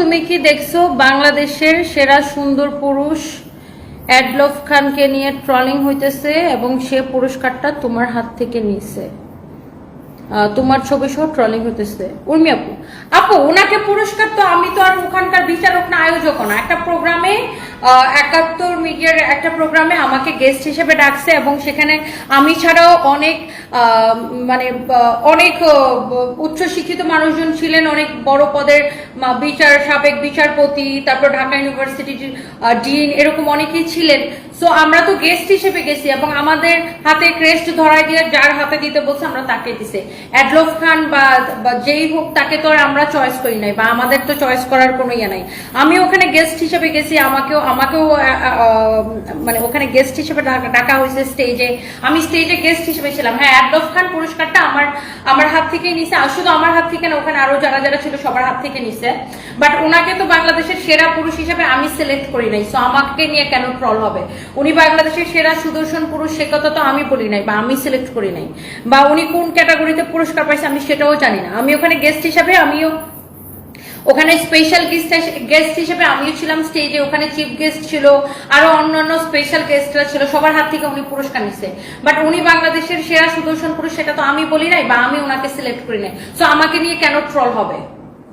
তুমি কি দেখছ বাংলাদেশের সেরা সুন্দর পুরুষ অ্যাডলফ খানকে নিয়ে ট্রলিং হইতেছে এবং সে পুরস্কারটা তোমার হাত থেকে আহ, তোমার ছবি সহ ট্রলিং হইতেছে। উর্মি আপু আপু ওনাকে পুরস্কার তো আমি তো আর ওখানকার বিচারক না আয়োজক না। একটা প্রোগ্রামে একাত্তর মিডিয়ার একটা প্রোগ্রামে আমাকে গেস্ট হিসেবে ডাকছে এবং সেখানে আমি ছাড়াও অনেক মানে অনেক উচ্চ শিক্ষিত মানুষজন ছিলেন অনেক বড় পদের বিচার সাবেক বিচারপতি তারপর ঢাকা ইউনিভার্সিটির ডিন এরকম অনেকেই ছিলেন। সো আমরা তো গেস্ট হিসেবে গেছি এবং আমাদের হাতে ক্রেস্ট ধরাই দিয়ে যার হাতে দিতে বলছে আমরা তাকে দিছে। অ্যাডলফ খান বা যেই হোক, তাকে তো আর আমরা চয়েস করি নাই বা আমাদের তো চয়েস করার কোনো ইয়ে নাই। আমি ওখানে গেস্ট হিসেবে গেছি, আমাকেও আমাকেও মানে ওখানে গেস্ট হিসেবে ডাকা- হয়েছে স্টেজে আমি স্টেজে গেস্ট হিসেবে ছিলাম। হ্যাঁ অ্যাডলফ খান পুরস্কারটা আমার আমার হাত থেকেই নিছে। আর শুধু আমার হাত থেকে না, ওখানে আরও যারা যারা ছিল সবার হাত থেকে নিছে। বাট ওনাকে তো বাংলাদেশের সেরা পুরুষ হিসেবে আমি সিলেক্ট করি নাই। সো আমাকে নিয়ে কেন ট্রল হবে? উনি বাংলাদেশের সেরা সুদর্শন পুরুষ, সে কথা তো আমি বলি নাই বা আমি সিলেক্ট করি নাই। বা উনি কোন ক্যাটাগরিতে পুরস্কার পাইছে আমি সেটাও জানি না। আমি ওখানে গেস্ট হিসাবে আমিও, ওখানে স্পেশাল গেস্ট গেস্ট হিসেবে আমিও ছিলাম স্টেজে ওখানে চিফ গেস্ট ছিল, আরও অন্যান্য স্পেশাল গেস্টরা ছিল, সবার হাত থেকে উনি পুরস্কার নিচ্ছে বাট উনি বাংলাদেশের সেরা সুদর্শন পুরুষ, সেটা তো আমি বলি নাই বা আমি ওনাকে সিলেক্ট করি নাই। সো আমাকে নিয়ে কেন ট্রল হবে?